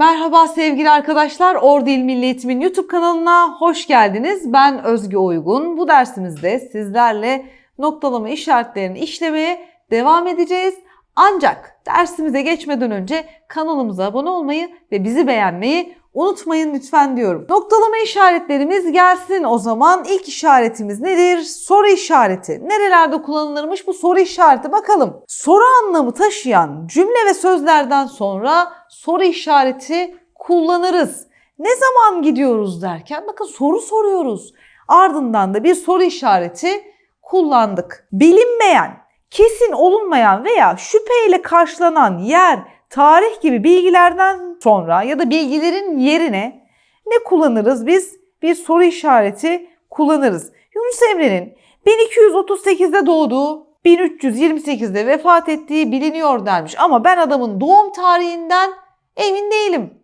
Merhaba sevgili arkadaşlar. Or Dil Milli Eğitim'in YouTube kanalına hoş geldiniz. Ben Özgü Uygun. Bu dersimizde sizlerle noktalama işaretlerini işlemeye devam edeceğiz. Ancak dersimize geçmeden önce kanalımıza abone olmayı ve bizi beğenmeyi unutmayın lütfen diyorum. Noktalama işaretlerimiz gelsin o zaman. İlk işaretimiz nedir? Soru işareti. Nerelerde kullanılırmış bu soru işareti bakalım. Soru anlamı taşıyan cümle ve sözlerden sonra soru işareti kullanırız. Ne zaman gidiyoruz derken bakın soru soruyoruz. Ardından da bir soru işareti kullandık. Bilinmeyen, kesin olunmayan veya şüpheyle karşılanan yer, tarih gibi bilgilerden sonra ya da bilgilerin yerine ne kullanırız biz? Bir soru işareti kullanırız. Yunus Emre'nin 1238'de doğduğu, 1328'de vefat ettiği biliniyor dermiş ama ben adamın doğum tarihinden emin değilim.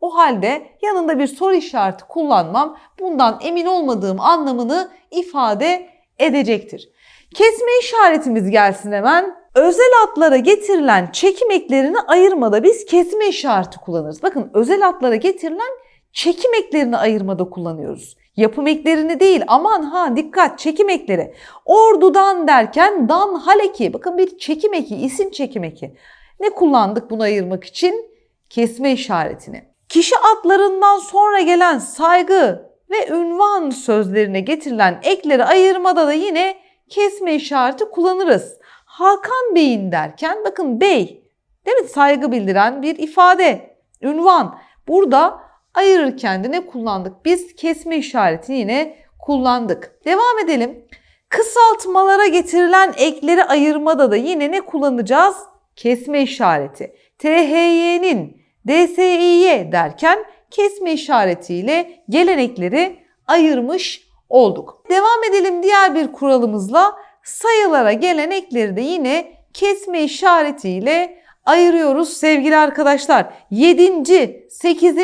O halde yanında bir soru işareti kullanmam bundan emin olmadığım anlamını ifade edecektir. Kesme işaretimiz gelsin hemen. Özel atlara getirilen çekim eklerini ayırmada biz kesme işareti kullanırız. Bakın özel atlara getirilen çekim eklerini ayırmada kullanıyoruz. Yapım eklerini değil aman ha dikkat çekim ekleri. Ordudan derken dan haleki bakın bir çekim eki isim çekim eki. Ne kullandık bunu ayırmak için? Kesme işaretini. Kişi adlarından sonra gelen saygı ve ünvan sözlerine getirilen ekleri ayırmada da yine kesme işareti kullanırız. Hakan Bey'in derken bakın bey değil mi saygı bildiren bir ifade, ünvan. Burada ayırırken de ne kullandık? Biz kesme işaretini yine kullandık. Devam edelim. Kısaltmalara getirilen ekleri ayırmada da yine ne kullanacağız? Kesme işareti. THY'nin DSİ'ye derken kesme işaretiyle gelen ekleri ayırmış olduk. Devam edelim diğer bir kuralımızla sayılara gelen ekleri de yine kesme işaretiyle ayırıyoruz sevgili arkadaşlar. 7. 8.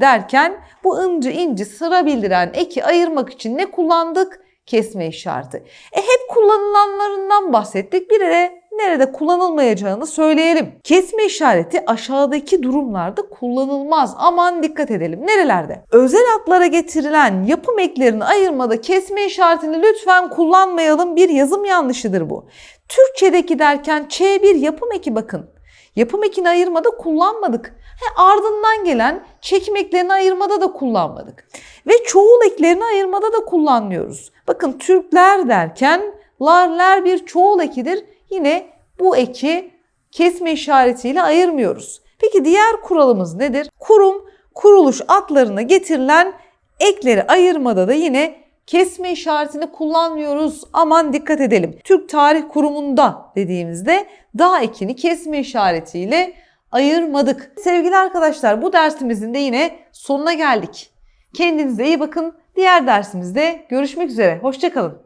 derken bu ıncı inci sıra bildiren eki ayırmak için ne kullandık? Kesme işareti. E hep kullanılanlarından bahsettik. Bir de nerede kullanılmayacağını söyleyelim. Kesme işareti aşağıdaki durumlarda kullanılmaz. Aman dikkat edelim. Nerelerde? Özel adlara getirilen yapım eklerini ayırmada kesme işaretini lütfen kullanmayalım. Bir yazım yanlışıdır bu. Türkçedeki derken Ç1 yapım eki bakın. Yapım ekini ayırmada kullanmadık. He, ardından gelen çekim eklerini ayırmada da kullanmadık. Ve çoğul eklerini ayırmada da kullanmıyoruz. Bakın Türkler derken larler bir çoğul ekidir. Yine bu eki kesme işaretiyle ayırmıyoruz. Peki diğer kuralımız nedir? Kurum, kuruluş adlarına getirilen ekleri ayırmada da yine kesme işaretini kullanmıyoruz. Aman dikkat edelim. Türk Tarih Kurumu'nda dediğimizde dağ ekini kesme işaretiyle ayırmadık. Sevgili arkadaşlar bu dersimizin de yine sonuna geldik. Kendinize iyi bakın. Diğer dersimizde görüşmek üzere. Hoşçakalın.